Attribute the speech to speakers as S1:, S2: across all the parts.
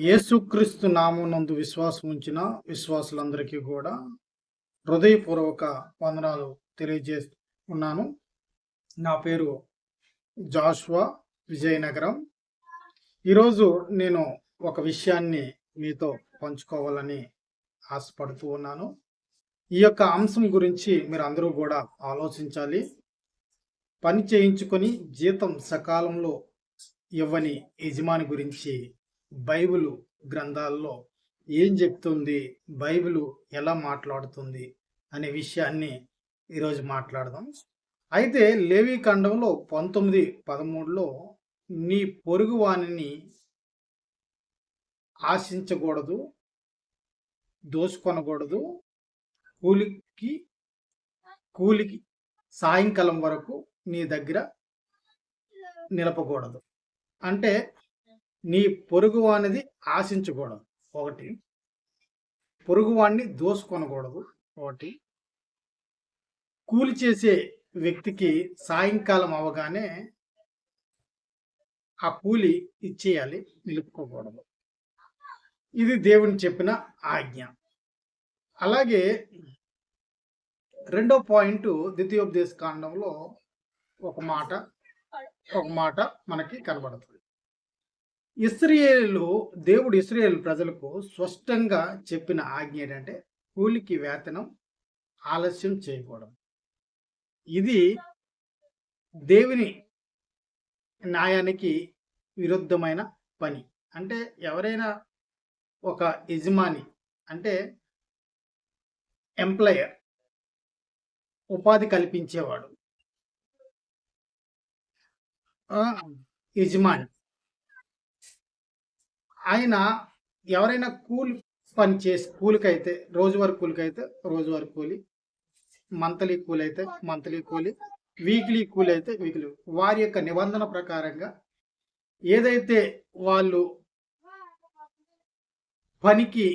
S1: యేసుక్రీస్తు నామనందు విశ్వాసం ఉంచిన విశ్వాసులందరికీ కూడా హృదయపూర్వక వందనాలు తెలియజేస్తున్నాను నా పేరు జాషువా విజయనగరం. ఈరోజు నేను ఒక విషయాన్ని మీతో పంచుకోవాలని ఆశపడుతూ ఉన్నాను. ఈ యొక్క అంశం గురించి మీరు అందరూ కూడా ఆలోచించాలి. పని చేయించుకొని జీతం సకాలంలో ఇవ్వని యజమాని గురించి బైబిల్ గ్రంథాల్లో ఏం చెప్తుంది? బైబిల్ ఎలా మాట్లాడుతుంది? అనే విషయాన్ని ఈరోజు మాట్లాడదాం. అయితే లేవి ఖండంలో పంతొమ్మిది పదమూడులో నీ పొరుగు వాణిని ఆశించకూడదు దోసుకొనకూడదు కూలికి కూలికి సాయంకాలం వరకు నీ దగ్గర నిలపకూడదు. అంటే నీ పొరుగు అనేది ఆశించకూడదు. ఒకటి. పొరుగువాడిని దోసుకొనకూడదు. ఒకటి. కూలి చేసే వ్యక్తికి సాయంకాలం అవగానే ఆ కూలి ఇచ్చేయాలి నిలుపుకోకూడదు. ఇది దేవుని చెప్పిన ఆజ్ఞ. అలాగే రెండో పాయింట్ ద్వితీయోపదేశ కాండంలో ఒక మాట ఒక మాట మనకి కనబడుతుంది. ఇస్రాయేలు దేవుడు ఇస్రాయేల్ ప్రజలకు స్పష్టంగా చెప్పిన ఆజ్ఞ ఏంటంటే కూలికి వేతనం ఆలస్యం చేయకూడదు. ఇది దేవుని న్యాయానికి విరుద్ధమైన పని. అంటే ఎవరైనా ఒక యజమాని అంటే ఎంప్లాయర్ ఉపాధి కల్పించేవాడు. యజమాని ఆయన ఎవరైనా కూలి పని చేసి కూలికైతే రోజువారి కూలికైతే రోజువారి కూలి మంత్లీ కూలి అయితే మంత్లీ కూలి వీక్లీ కూలి అయితే వీక్లీ వారి యొక్క నిబంధన ప్రకారంగా ఏదైతే వాళ్ళు పనికి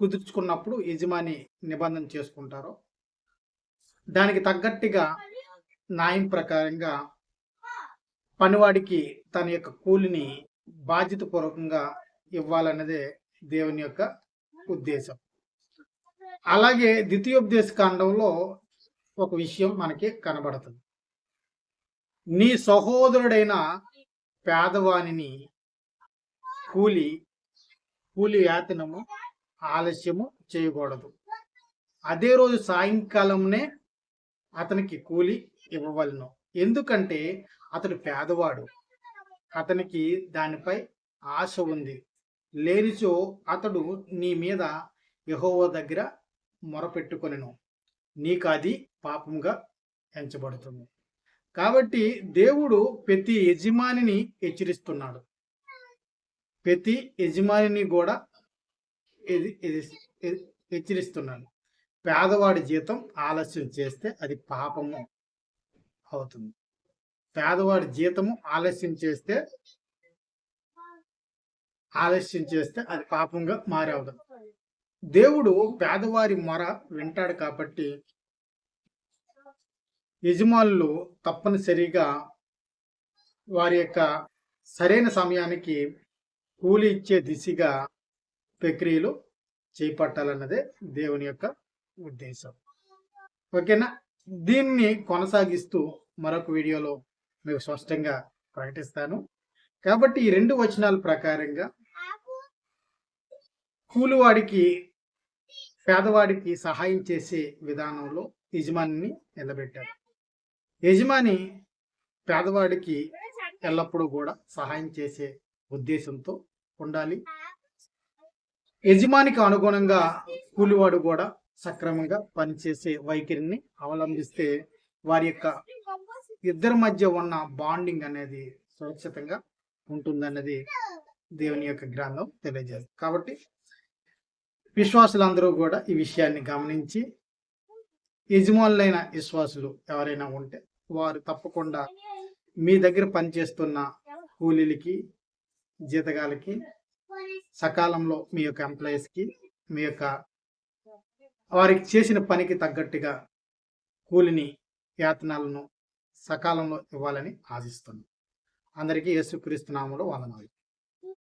S1: కుదుర్చుకున్నప్పుడు యజమాని నిబంధన చేసుకుంటారో దానికి తగ్గట్టుగా న్యాయం ప్రకారంగా పనివాడికి తన యొక్క కూలిని బాధ్యతపూర్వకంగా ఇవ్వాలన్నదే దేవుని యొక్క ఉద్దేశం. అలాగే ద్వితీయోపదేశ కాండంలో ఒక విషయం మనకి కనబడుతుంది. నీ సహోదరుడైన పేదవాణిని కూలి కూలి యాతనము ఆలస్యము చేయకూడదు. అదే రోజు సాయంకాలంనే అతనికి కూలి ఇవ్వవలను. ఎందుకంటే అతడు పేదవాడు. అతనికి దానిపై ఆశ ఉంది. లేనిచో అతడు నీ మీద యహోవ దగ్గర మొరపెట్టుకొనెను. నీకు అది పాపంగా ఎంచబడుతుంది. కాబట్టి దేవుడు ప్రతి యజమానిని హెచ్చరిస్తున్నాడు. ప్రతి యజమానిని కూడా హెచ్చరిస్తున్నాడు. పేదవాడి జీతం ఆలస్యం చేస్తే అది పాపము అవుతుంది. పేదవాడి జీతము ఆలస్యం చేస్తే ఆలస్యం చేస్తే అది పాపంగా మారవదు. దేవుడు పేదవారి మొర వింటాడు కాబట్టి యజమానులు తప్పనిసరిగా వారి యొక్క సరైన సమయానికి కూలి ఇచ్చే దిశగా ప్రక్రియలు చేపట్టాలన్నదే దేవుని యొక్క ఉద్దేశం. ఓకేనా? దీన్ని కొనసాగిస్తూ మరొక వీడియోలో మీకు స్పష్టంగా ప్రకటిస్తాను. కాబట్టి ఈ రెండు వచనాల ప్రకారంగా కూలివాడికి పేదవాడికి సహాయం చేసే విధానంలో యజమానిని నిలబెట్టారు యజమాని పేదవాడికి ఎల్లప్పుడూ కూడా సహాయం చేసే ఉద్దేశంతో ఉండాలి. యజమానికి అనుగుణంగా కూలివాడు కూడా సక్రమంగా పనిచేసే వైఖరిని అవలంబిస్తే వారి యొక్క ఇద్దరి మధ్య ఉన్న బాండింగ్ అనేది సురక్షితంగా ఉంటుందన్నది దేవుని యొక్క గ్రంథం తెలియజేస్తుంది. కాబట్టి విశ్వాసులందరూ కూడా ఈ విషయాన్ని గమనించి యజమానులైన విశ్వాసులు ఎవరైనా ఉంటే వారు తప్పకుండా మీ దగ్గర పనిచేస్తున్న కూలీలకి జీతగాలకి సకాలంలో మీ యొక్క ఎంప్లాయీస్కి మీ యొక్క వారికి చేసిన పనికి తగ్గట్టుగా కూలిని యాతనాలను సకాలంలో ఇవ్వాలని ఆశిస్తున్నాం. అందరికీ యేసుక్రీస్తు నామంలో వందనాలు.